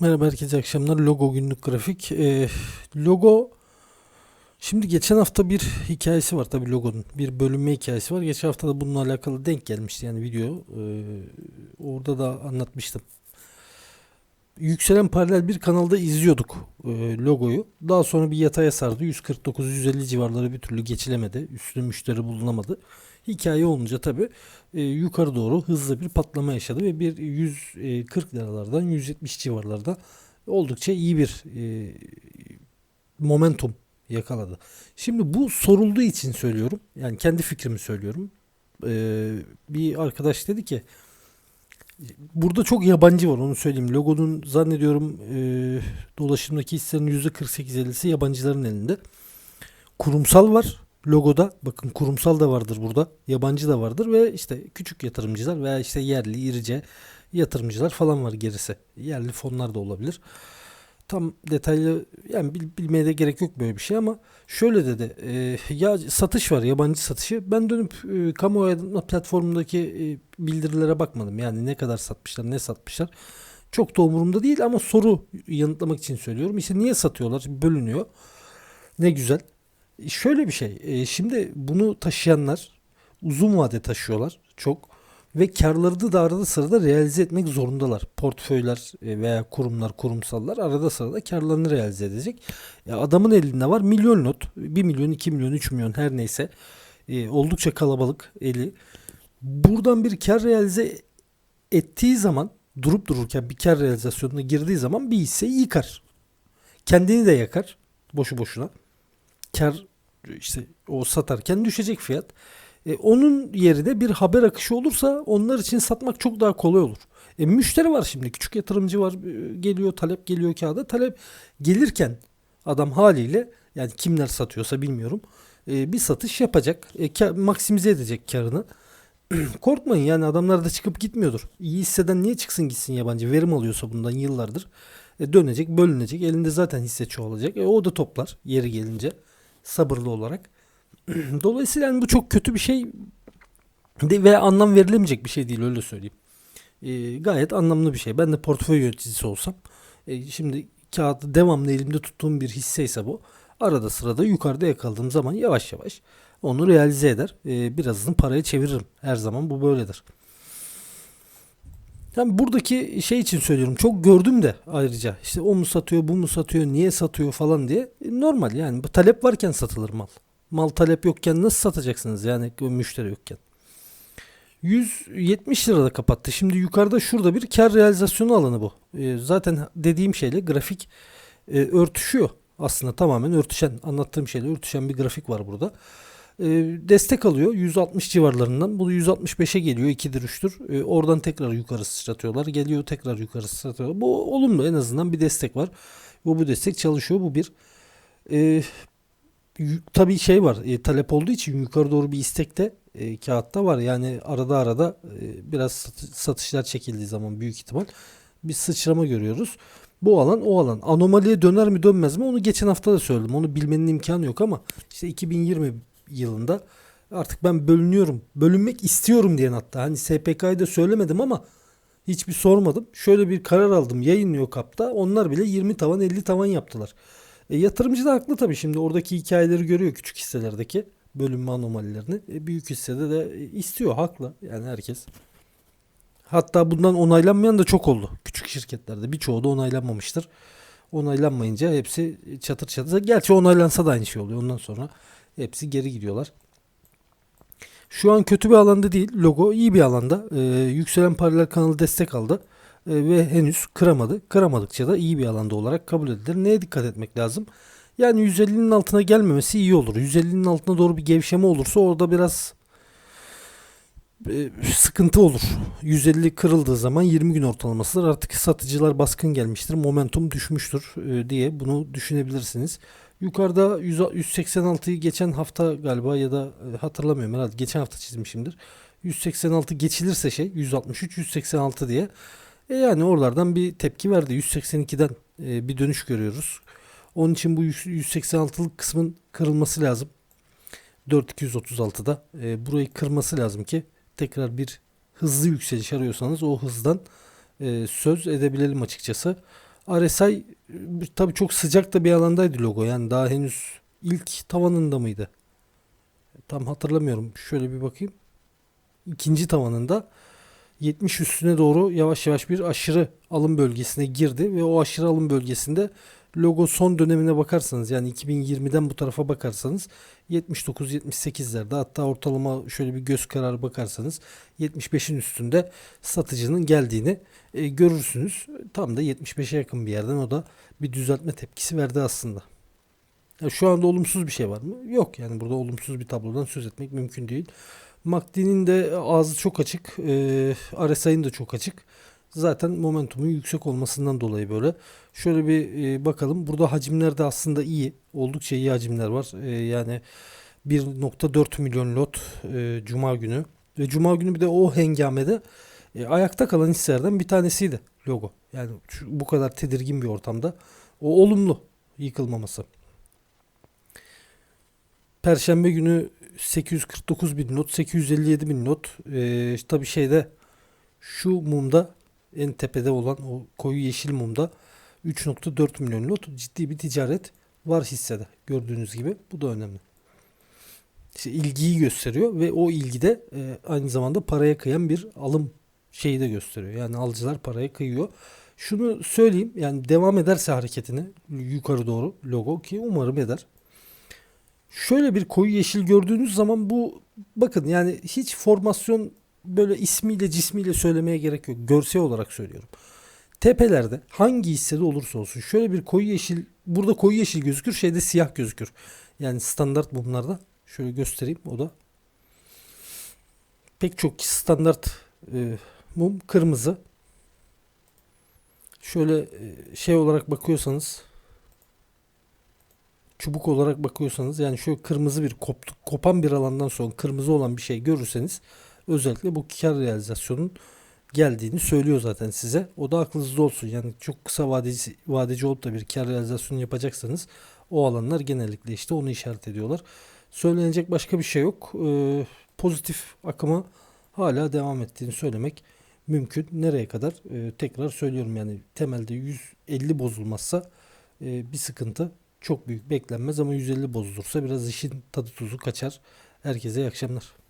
Merhaba herkese akşamlar. Logo günlük grafik. Ee, logo şimdi geçen hafta bir hikayesi var tabii logonun. Bir bölünme hikayesi var. Geçen hafta da bununla alakalı denk gelmişti yani video. Ee, orada da anlatmıştım. Yükselen paralel bir kanalda izliyorduk e, logoyu. Daha sonra bir yataya sardı. 149-150 civarları bir türlü geçilemedi. Üstüne müşteri bulunamadı. Hikaye olunca tabii e, yukarı doğru hızlı bir patlama yaşadı ve bir 140 liralardan 170 civarlarda oldukça iyi bir e, momentum yakaladı. Şimdi bu sorulduğu için söylüyorum. Yani kendi fikrimi söylüyorum. E, bir arkadaş dedi ki burada çok yabancı var onu söyleyeyim. Logonun zannediyorum e, dolaşımdaki hisselerin %48-50'si yabancıların elinde. Kurumsal var logoda. Bakın kurumsal da vardır burada. Yabancı da vardır ve işte küçük yatırımcılar veya işte yerli, irice yatırımcılar falan var gerisi. Yerli fonlar da olabilir. Tam detaylı yani bil, bilmeye de gerek yok böyle bir şey ama şöyle dedi. E, ya satış var yabancı satışı. Ben dönüp e, kamuoyu platformundaki e, bildirilere bakmadım. Yani ne kadar satmışlar, ne satmışlar. Çok da umurumda değil ama soru yanıtlamak için söylüyorum. İşte niye satıyorlar? Bölünüyor. Ne güzel. Şöyle bir şey. E, şimdi bunu taşıyanlar uzun vade taşıyorlar çok ve karlarını da arada sırada realize etmek zorundalar. Portföyler e, veya kurumlar, kurumsallar arada sırada karlarını realize edecek. Ya adamın elinde var milyon not. 1 milyon, 2 milyon, 3 milyon her neyse. E, oldukça kalabalık eli. Buradan bir kar realize ettiği zaman durup dururken bir kar realizasyonuna girdiği zaman bir hisseyi yıkar. Kendini de yakar boşu boşuna kar işte o satarken düşecek fiyat. E, onun yerine bir haber akışı olursa onlar için satmak çok daha kolay olur. E, müşteri var şimdi küçük yatırımcı var e, geliyor talep geliyor kağıda talep gelirken adam haliyle yani kimler satıyorsa bilmiyorum e, bir satış yapacak e, kar, maksimize edecek karını. Korkmayın yani adamlar da çıkıp gitmiyordur. İyi hisseden niye çıksın gitsin yabancı verim alıyorsa bundan yıllardır. E, dönecek bölünecek elinde zaten hisse çoğalacak. E, o da toplar yeri gelince sabırlı olarak. Dolayısıyla yani bu çok kötü bir şey ve anlam verilemeyecek bir şey değil öyle söyleyeyim. E, gayet anlamlı bir şey. Ben de portföy yöneticisi olsam e, şimdi kağıdı devamlı elimde tuttuğum bir hisseyse bu arada sırada yukarıda yakaladığım zaman yavaş yavaş onu realize eder. E, birazını paraya çeviririm. Her zaman bu böyledir. Yani buradaki şey için söylüyorum. Çok gördüm de ayrıca. işte o mu satıyor, bu mu satıyor, niye satıyor falan diye. E, normal yani. Bu talep varken satılır mal. Mal talep yokken nasıl satacaksınız yani müşteri yokken. 170 lirada kapattı. Şimdi yukarıda şurada bir kar realizasyonu alanı bu. E, zaten dediğim şeyle grafik e, örtüşüyor. Aslında tamamen örtüşen, anlattığım şeyle örtüşen bir grafik var burada e, destek alıyor 160 civarlarından. Bu 165'e geliyor 2'dir 3'tür. E, oradan tekrar yukarı sıçratıyorlar. Geliyor tekrar yukarı sıçratıyorlar. Bu olumlu en azından bir destek var. Bu bu destek çalışıyor. Bu bir tabii şey var. E, talep olduğu için yukarı doğru bir istek de e, kağıtta var. Yani arada arada e, biraz satışlar çekildiği zaman büyük ihtimal bir sıçrama görüyoruz. Bu alan o alan. Anomaliye döner mi dönmez mi onu geçen hafta da söyledim. Onu bilmenin imkanı yok ama işte 2020 yılında artık ben bölünüyorum. Bölünmek istiyorum diyen hatta. Hani SPK'yı da söylemedim ama hiçbir sormadım. Şöyle bir karar aldım. Yayınlıyor kapta. Onlar bile 20 tavan 50 tavan yaptılar. E, yatırımcı da haklı tabii şimdi oradaki hikayeleri görüyor küçük hisselerdeki bölünme anomalilerini. E, büyük hissede de istiyor haklı yani herkes. Hatta bundan onaylanmayan da çok oldu küçük şirketlerde. Birçoğu da onaylanmamıştır. Onaylanmayınca hepsi çatır çatır. Gerçi onaylansa da aynı şey oluyor ondan sonra. Hepsi geri gidiyorlar. Şu an kötü bir alanda değil. Logo iyi bir alanda. Ee, yükselen paralel kanalı destek aldı. Ee, ve henüz kıramadı. Kıramadıkça da iyi bir alanda olarak kabul edilir. Neye dikkat etmek lazım? Yani 150'nin altına gelmemesi iyi olur. 150'nin altına doğru bir gevşeme olursa orada biraz e, sıkıntı olur. 150 kırıldığı zaman 20 gün ortalamasıdır. Artık satıcılar baskın gelmiştir. Momentum düşmüştür e, diye bunu düşünebilirsiniz. Yukarıda 186'yı geçen hafta galiba ya da e, hatırlamıyorum herhalde geçen hafta çizmişimdir. 186 geçilirse şey 163 186 diye. E yani oralardan bir tepki verdi. 182'den e, bir dönüş görüyoruz. Onun için bu 186'lık kısmın kırılması lazım. 4236'da e, burayı kırması lazım ki tekrar bir hızlı yükseliş arıyorsanız o hızdan e, söz edebilelim açıkçası. RSI tabii çok sıcak da bir alandaydı logo. Yani daha henüz ilk tavanında mıydı? Tam hatırlamıyorum. Şöyle bir bakayım. İkinci tavanında 70 üstüne doğru yavaş yavaş bir aşırı alım bölgesine girdi ve o aşırı alım bölgesinde logo son dönemine bakarsanız yani 2020'den bu tarafa bakarsanız 79-78'lerde hatta ortalama şöyle bir göz kararı bakarsanız 75'in üstünde satıcının geldiğini e, görürsünüz. Tam da 75'e yakın bir yerden o da bir düzeltme tepkisi verdi aslında. Ya şu anda olumsuz bir şey var mı? Yok yani burada olumsuz bir tablodan söz etmek mümkün değil. MACD'nin de ağzı çok açık. E, RSI'nin de çok açık. Zaten momentumun yüksek olmasından dolayı böyle. Şöyle bir e, bakalım. Burada hacimler de aslında iyi. Oldukça iyi hacimler var. E, yani 1.4 milyon lot e, Cuma günü. Ve Cuma günü bir de o hengamede e, ayakta kalan hisselerden bir tanesiydi logo. Yani şu, bu kadar tedirgin bir ortamda. O olumlu yıkılmaması. Perşembe günü 849 bin not, 857 bin not. Ee, tabii şeyde şu mumda en tepede olan o koyu yeşil mumda 3.4 milyon lot ciddi bir ticaret var hissede gördüğünüz gibi. Bu da önemli. İşte ilgiyi gösteriyor ve o ilgide e, aynı zamanda paraya kıyan bir alım şeyi de gösteriyor. Yani alıcılar paraya kıyıyor. Şunu söyleyeyim yani devam ederse hareketini yukarı doğru logo ki umarım eder. Şöyle bir koyu yeşil gördüğünüz zaman bu bakın yani hiç formasyon böyle ismiyle cismiyle söylemeye gerek yok. Görsel olarak söylüyorum. Tepelerde hangi hissede olursa olsun şöyle bir koyu yeşil burada koyu yeşil gözükür şeyde siyah gözükür. Yani standart mumlarda şöyle göstereyim o da pek çok standart e, mum kırmızı. Şöyle e, şey olarak bakıyorsanız çubuk olarak bakıyorsanız yani şöyle kırmızı bir koptu, kopan bir alandan sonra kırmızı olan bir şey görürseniz özellikle bu kar realizasyonun geldiğini söylüyor zaten size. O da aklınızda olsun. Yani çok kısa vadeci, vadeci olup da bir kar realizasyonu yapacaksanız o alanlar genellikle işte onu işaret ediyorlar. Söylenecek başka bir şey yok. Ee, pozitif akıma hala devam ettiğini söylemek mümkün. Nereye kadar? Ee, tekrar söylüyorum yani temelde 150 bozulmazsa e, bir sıkıntı çok büyük beklenmez ama 150 bozulursa biraz işin tadı tuzu kaçar. Herkese iyi akşamlar.